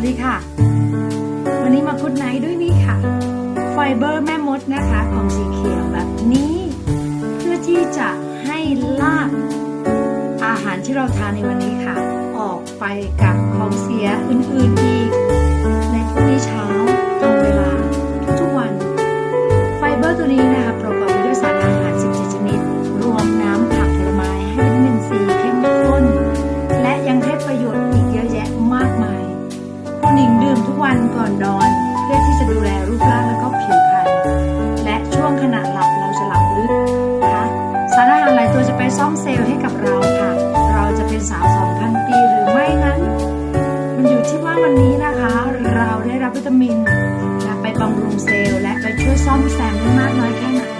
วัสดีค่ะ วันนี้มาคุดไนท์ด้วยนี่ค่ะ ไฟเบอร์แม่มดนะคะของสีเขียวแบบนี้ เพื่อที่จะให้ลากอาหารที่เราทานในวันนี้ค่ะ ออกไปกับของเสียอื่นๆอีก ปซ่อมเซลล์ให้กับเราค่ะ เราจะเป็นสาว 2,000 ปีหรือไม่นั้น มันอยู่ที่ว่าวันนี้นะคะ เราได้รับวิตามินนะไปบำรุงเซลล์และไปช่วยซ่อมแซมได้มากน้อยแค่ไหน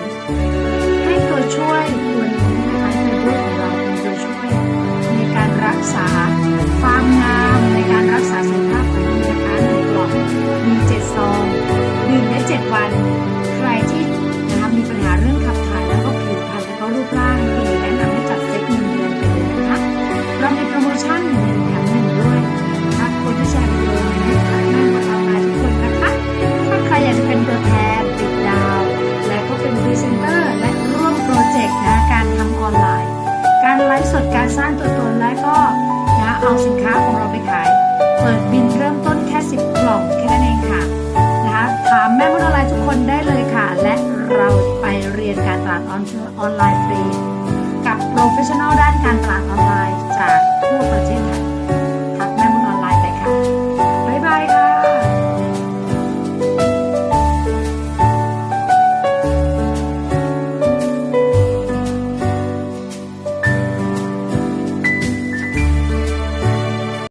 การสร้างตัวตนแล้วก็นะเอาสินค้าของเราไปขาย เปิดบินเริ่มต้นแค่ 10 กล่องแค่นั้นเองค่ะนะคะถามแม่มดออนไลน์ทุกคนได้เลยค่ะ และเราไปเรียนการตลาดออนออนไลน์ฟรี กับโปรเฟชชั่นอลด้านการตลาดออนไลน์จากทั่วประเทศ